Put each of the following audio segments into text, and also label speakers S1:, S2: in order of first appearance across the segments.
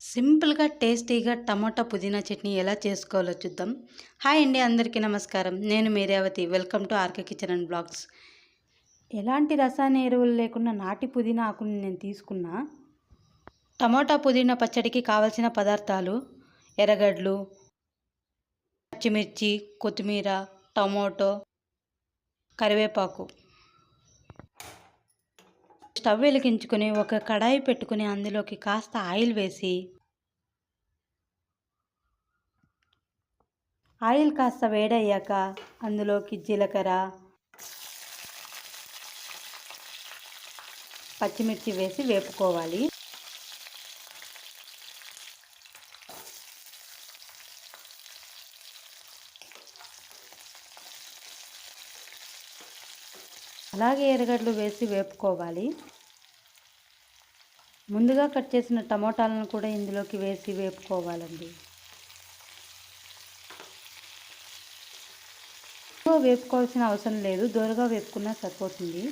S1: సింపుల్గా టేస్టీగా టమాటా పుదీనా చట్నీ ఎలా చేసుకోవాలో చూద్దాం. హాయ్ అండి అందరికీ నమస్కారం. నేను Meravathi welcome to RK kitchen and blogs. ఎలాంటి రసాయన ఎరువులు లేకుండా నాటి పుదీనా ఆకుని నేను తీసుకున్నా? టమాటా పుదీనా పచ్చడికి కావలసిన పదార్థాలు ఎర్రగడ్డలు పచ్చిమిర్చి కొత్తిమీర టమోటో కరివేపాకు. స్టవ్ వెలిగించుకొని ఒక కడాయి పెట్టుకుని అందులోకి కాస్త ఆయిల్ వేసి ఆయిల్ కాస్త వేడయ్యాక అందులోకి జీలకర్ర పచ్చిమిర్చి వేసి వేపుకోవాలి. అలాగే ఎర్రగడ్డలు వేసి వేపుకోవాలి. ముందుగా కట్ చేసిన టమోటాలను కూడా ఇందులోకి వేసి వేపుకోవాలండి. ఎక్కువ వేపుకోవాల్సిన అవసరం లేదు దూరగా వేపుకున్నా సరిపోతుంది.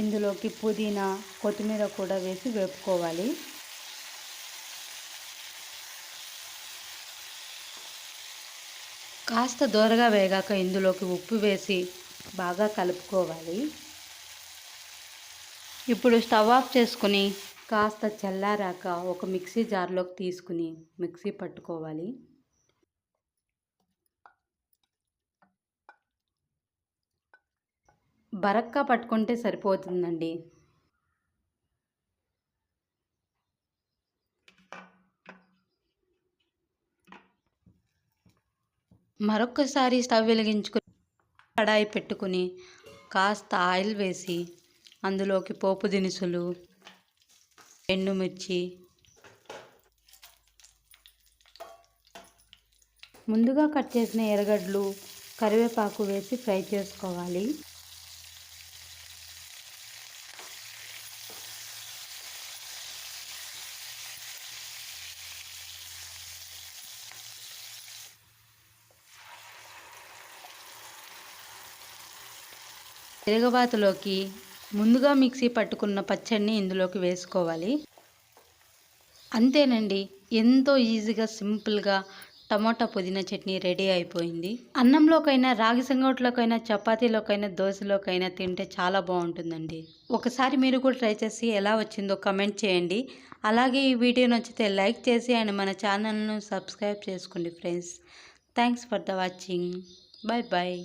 S1: ఇందులోకి పుదీనా కొత్తిమీర కూడా వేసి వేపుకోవాలి. కాస్త దూరగా వేగాక ఇందులోకి ఉప్పు వేసి బాగా కలుపుకోవాలి. ఇప్పుడు స్టవ్ ఆఫ్ చేసుకుని కాస్త చల్లారాక ఒక మిక్సీ జార్లోకి తీసుకుని మిక్సీ పట్టుకోవాలి. బరక్కా పట్టుకుంటే సరిపోతుందండి. మరొకసారి స్టవ్ వెలిగించుకుని కడాయి పెట్టుకుని కాస్త ఆయిల్ వేసి అందులోకి పోపు దినుసులు ఎండుమిర్చి. ముందుగా కట్ చేసిన ఎర్రగడ్డలు కరివేపాకు వేసి ఫ్రై చేసుకోవాలి. తిరగబాతులోకి ముందుగా మిక్సీ పట్టుకున్న పచ్చడిని ఇందులోకి వేసుకోవాలి. అంతేనండి ఎంతో ఈజీగా సింపుల్గా టమోటా పుదీనా చట్నీ రెడీ అయిపోయింది. అన్నంలోకైనా రాగి సంగట్లోకైనా చపాతీలోకైనా దోశలోకైనా తింటే చాలా బాగుంటుందండి. ఒకసారి మీరు కూడా ట్రై చేసి ఎలా వచ్చిందో కమెంట్ చేయండి. అలాగే ఈ వీడియో నచ్చితే లైక్ చేసి అండ్ మన ఛానల్ను సబ్స్క్రైబ్ చేసుకోండి friends. Thanks for the watching. Bye bye